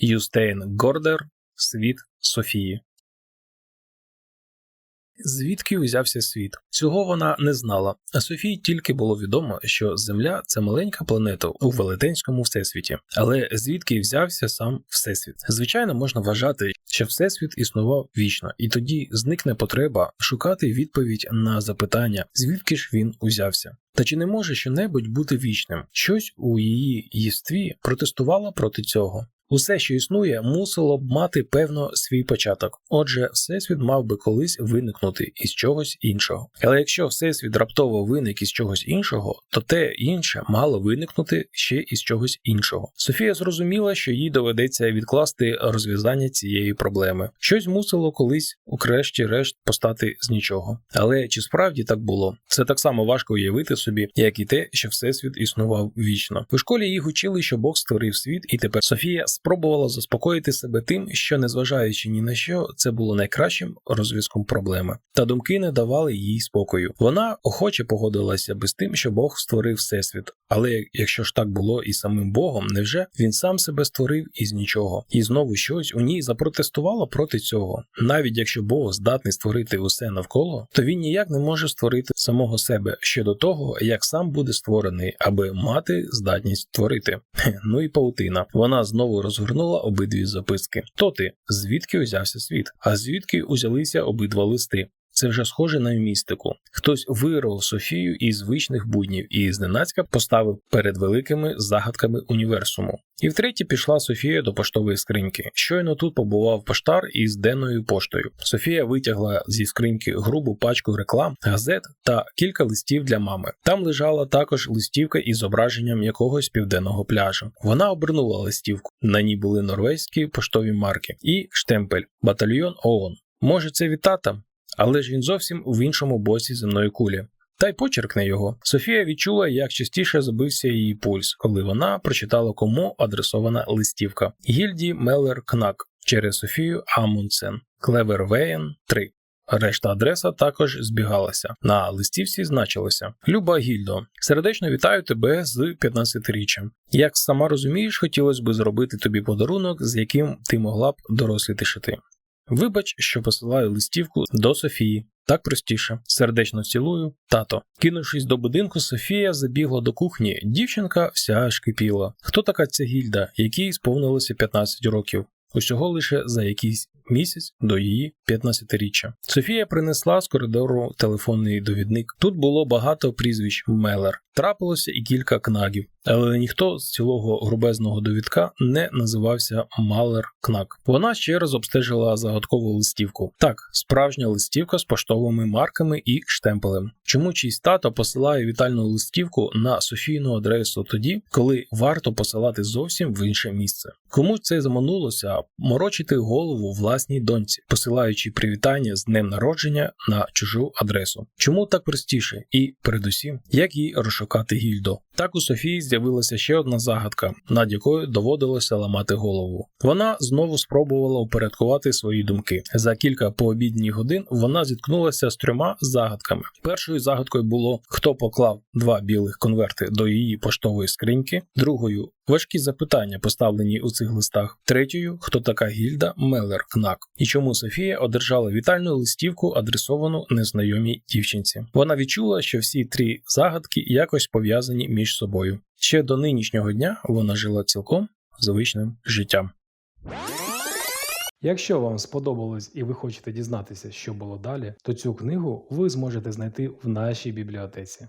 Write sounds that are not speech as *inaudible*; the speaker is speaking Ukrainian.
Юстейн Гордер Світ Софії. Звідки узявся світ? Цього вона не знала. А Софії тільки було відомо, що Земля це маленька планета у велетенському всесвіті. Але звідки взявся сам всесвіт? Звичайно, можна вважати, що всесвіт існував вічно, і тоді зникне потреба шукати відповідь на запитання, звідки ж він узявся. Та чи не може щонебудь бути вічним? Щось у її єстві протестувало проти цього. Усе, що існує, мусило б мати певно свій початок. Отже, всесвіт мав би колись виникнути із чогось іншого. Але якщо всесвіт раптово виник із чогось іншого, то те інше мало виникнути ще із чогось іншого. Софія зрозуміла, що їй доведеться відкласти розв'язання цієї проблеми. Щось мусило колись, укрешті-решт, постати з нічого. Але чи справді так було? Це так само важко уявити собі, як і те, що всесвіт існував вічно. У школі їх учили, що Бог створив світ, і тепер Софія спробувала заспокоїти себе тим, що, незважаючи ні на що, це було найкращим розв'язком проблеми. Та думки не давали їй спокою. Вона охоче погодилася би з тим, що Бог створив всесвіт. Але якщо ж так було і самим Богом, невже він сам себе створив із нічого? І знову щось у ній запротестувало проти цього. Навіть якщо Бог здатний створити усе навколо, то він ніяк не може створити самого себе щодо того, як сам буде створений, аби мати здатність творити. *laughs* Ну і паутина. Вона знову розгорнула обидві записки. То ти, звідки узявся світ? А звідки узялися обидва листи? Це вже схоже на містику. Хтось вирвав Софію із звичних буднів і зненацька поставив перед великими загадками універсуму. І втретє пішла Софія до поштової скриньки. Щойно тут побував поштар із денною поштою. Софія витягла зі скриньки грубу пачку реклам, газет та кілька листів для мами. Там лежала також листівка із зображенням якогось південного пляжу. Вона обернула листівку. На ній були норвезькі поштові марки і штемпель батальйон ООН. Може, це від тата? Але ж він зовсім в іншому боці земної кулі. Та й почеркне його. Софія відчула, як частіше забився її пульс, коли вона прочитала кому адресована листівка Гільді Меллер Кнак через Софію Амундсен, Клевервеєн 3. Решта адреса також збігалася. На листівці значилося Люба Гільдо, сердечно вітаю тебе з 15-річчям. Як сама розумієш, хотілося б зробити тобі подарунок, з яким ти могла б доросліти ти. Вибач, що посилаю листівку до Софії. Так простіше. Сердечно цілую, тато. Кинувшись до будинку, Софія забігла до кухні. Дівчинка вся аж кипіла. Хто така ця гільда, якій сповнилося 15 років? Усього лише за якийсь місяць до її 15-річчя. Софія принесла з коридору телефонний довідник. Тут було багато прізвищ Мелер. Трапилося і кілька кнагів, але ніхто з цілого грубезного довідка не називався Малер Кнак. Вона ще раз обстежила загадкову листівку. Так, справжня листівка з поштовими марками і штемпелем. Чому чийсь тато посилає вітальну листівку на Софійну адресу тоді, коли варто посилати зовсім в інше місце? Кому це заманулося морочити голову власній доньці, посилаючи привітання з днем народження на чужу адресу? Чому так простіше? І передусім, як їй розшукати гільдо. Так у Софії з'явилася ще одна загадка, над якою доводилося ламати голову. Вона знову спробувала упорядкувати свої думки. За кілька пообідніх годин вона зіткнулася з трьома загадками. Першою загадкою було хто поклав два білих конверти до її поштової скриньки, другою важкі запитання, поставлені у цих листах. Третьою хто така гільда Мелер Кнак, і чому Софія одержала вітальну листівку, адресовану незнайомій дівчинці. Вона відчула, що всі три загадки якось пов'язані між собою. Ще до нинішнього дня вона жила цілком звичним життям. Якщо вам сподобалось і ви хочете дізнатися, що було далі, то цю книгу ви зможете знайти в нашій бібліотеці.